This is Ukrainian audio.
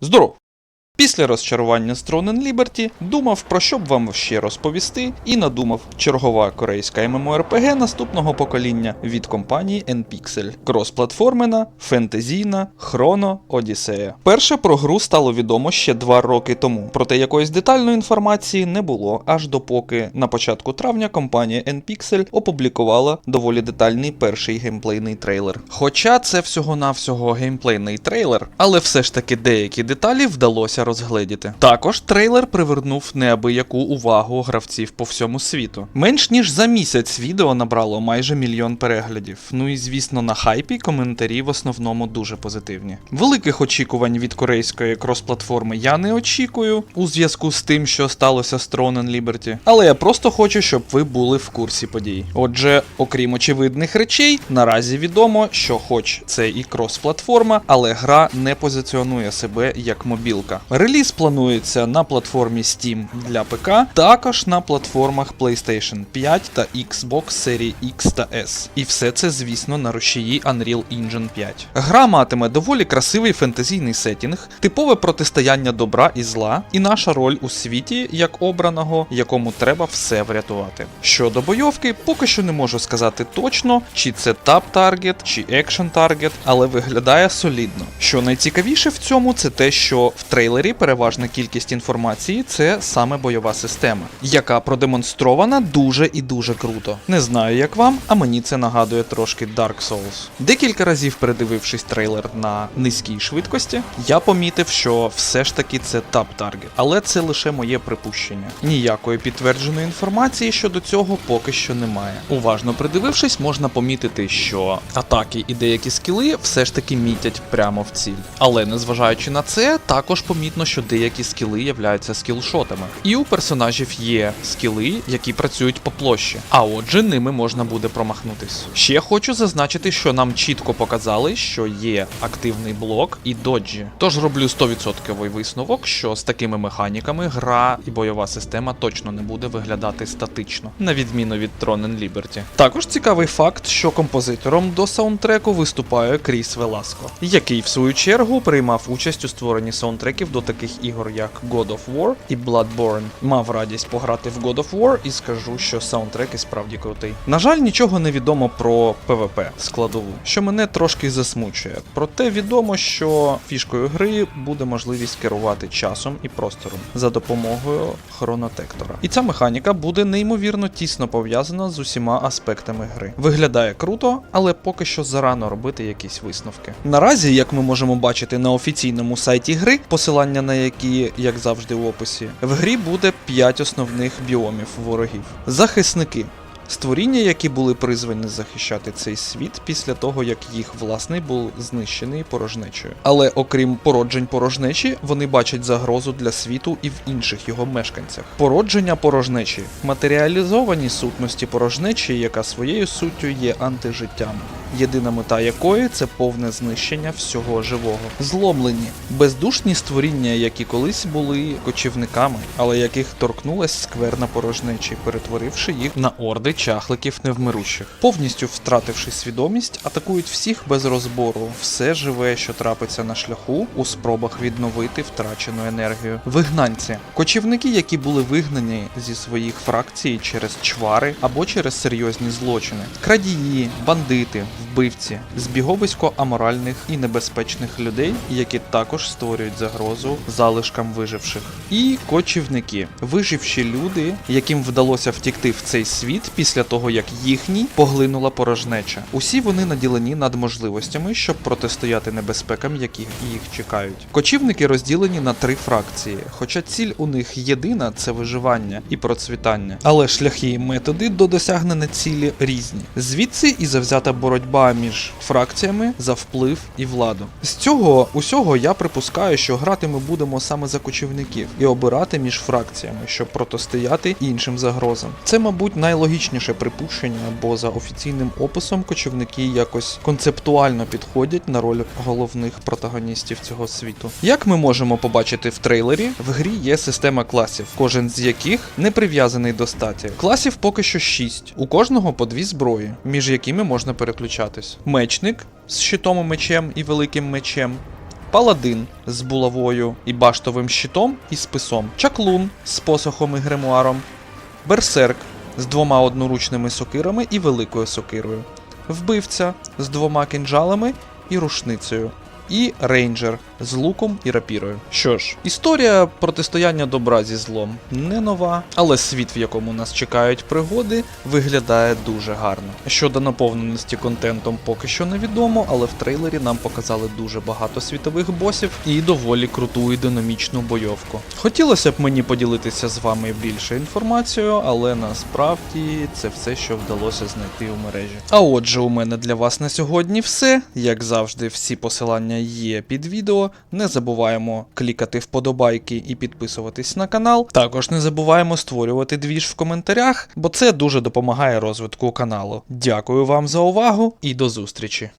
Здоров! Після розчарування з Throne and думав про що б вам ще розповісти, і надумав чергова корейська MMORPG наступного покоління від компанії NPixel. Кросплатформена, фентезійна, хроно, Одіссея. Перше про гру стало відомо ще два роки тому, проте якоїсь детальної інформації не було, аж допоки на початку травня компанія NPixel опублікувала доволі детальний перший геймплейний трейлер. Хоча це всього-навсього геймплейний трейлер, але все ж таки деякі деталі вдалося розгледіти. Також трейлер привернув неабияку увагу гравців по всьому світу. Менш ніж за місяць відео набрало майже мільйон переглядів. Ну і звісно, на хайпі коментарі в основному дуже позитивні. Великих очікувань від корейської крос-платформи я не очікую у зв'язку з тим, що сталося з Throne and Liberty, але я просто хочу, щоб ви були в курсі подій. Отже, окрім очевидних речей, наразі відомо, що хоч це і крос-платформа, але гра не позиціонує себе як мобілка. Реліз планується на платформі Steam для ПК, також на платформах PlayStation 5 та Xbox серії X та S. І все це, звісно, на рушії Unreal Engine 5. Гра матиме доволі красивий фентезійний сетінг, типове протистояння добра і зла, і наша роль у світі як обраного, якому треба все врятувати. Щодо бойовки, поки що не можу сказати точно, чи це тап таргет, чи екшн таргет, але виглядає солідно. Що найцікавіше в цьому, це те, що в трейлері переважна кількість інформації це саме бойова система, яка продемонстрована дуже і дуже круто. Не знаю, як вам, а мені це нагадує трошки Dark Souls. Декілька разів передивившись трейлер на низькій швидкості, я помітив, що все ж таки це тап таргет, але це лише моє припущення. Ніякої підтвердженої інформації щодо цього поки що немає. Уважно придивившись, можна помітити, що атаки і деякі скіли все ж таки мітять прямо в ціль. Але незважаючи на це, також помітно, що деякі скіли являються скілшотами. І у персонажів є скіли, які працюють по площі, а отже, ними можна буде промахнутись. Ще хочу зазначити, що нам чітко показали, що є активний блок і доджі. Тож роблю 100% висновок, що з такими механіками гра і бойова система точно не буде виглядати статично, на відміну від and Liberty. Також цікавий факт, що композитором до саундтреку виступає Кріс Веласко, який в свою чергу приймав участь у створенні саундтреків до таких ігор, як God of War і Bloodborne. Мав радість пограти в God of War і скажу, що саундтрек і справді крутий. На жаль, нічого не відомо про PvP складову, що мене трошки засмучує. Проте відомо, що фішкою гри буде можливість керувати часом і простором за допомогою хронотектора. І ця механіка буде неймовірно тісно пов'язана з усіма аспектами гри. Виглядає круто, але поки що зарано робити якісь висновки. Наразі, як ми можемо бачити на офіційному сайті гри, посилання на які, як завжди, в описі, в грі буде 5 основних біомів ворогів. Захисники. Створіння, які були призвані захищати цей світ після того, як їх власний був знищений порожнечею. Але окрім породжень порожнечі, вони бачать загрозу для світу і в інших його мешканцях. Породження порожнечі матеріалізовані сутності порожнечі, яка своєю суттю є антижиттям, єдина мета якої це повне знищення всього живого. Зломлені, бездушні створіння, які колись були кочівниками, але яких торкнулась скверна порожнечі, перетворивши їх на орди чахликів невмирущих. Повністю втративши свідомість, атакують всіх без розбору, все живе, що трапиться на шляху, у спробах відновити втрачену енергію. Вигнанці кочівники, які були вигнані зі своїх фракцій через чвари або через серйозні злочини, крадії, бандити, вбивці, збіговисько аморальних і небезпечних людей, які також створюють загрозу залишкам виживших. І кочівники, виживші люди, яким вдалося втікти в цей світ після того, як їхній поглинула порожнеча. Усі вони наділені надможливостями, щоб протистояти небезпекам, які їх чекають. Кочівники розділені на три фракції, хоча ціль у них єдина це виживання і процвітання. Але шляхи і методи до досягнення цілі різні. Звідси і завзята боротьба між фракціями за вплив і владу. З цього усього я припускаю, що грати ми будемо саме за кочівників і обирати між фракціями, щоб протистояти іншим загрозам. Це, мабуть, найлогічніше припущення, бо за офіційним описом кочівники якось концептуально підходять на роль головних протагоністів цього світу. Як ми можемо побачити в трейлері, в грі є система класів, кожен з яких не прив'язаний до статі. Класів поки що 6. У кожного по дві зброї, між якими можна переключатись. Мечник з щитом і мечем і великим мечем. Паладин з булавою і баштовим щитом і списом, чаклун з посохом і гримуаром, берсерк з двома одноручними сокирами і великою сокирою, вбивця з двома кинджалами і рушницею. І рейнджер з луком і рапірою. Що ж, історія протистояння добра зі злом не нова, але світ, в якому нас чекають пригоди, виглядає дуже гарно. Щодо наповненості контентом, поки що невідомо, але в трейлері нам показали дуже багато світових босів і доволі круту і динамічну бойовку. Хотілося б мені поділитися з вами більше інформацією, але насправді це все, що вдалося знайти у мережі. А отже, у мене для вас на сьогодні все. Як завжди, всі посилання є під відео. Не забуваємо клікати вподобайки і підписуватись на канал. Також не забуваємо створювати двіж в коментарях, бо це дуже допомагає розвитку каналу. Дякую вам за увагу і до зустрічі!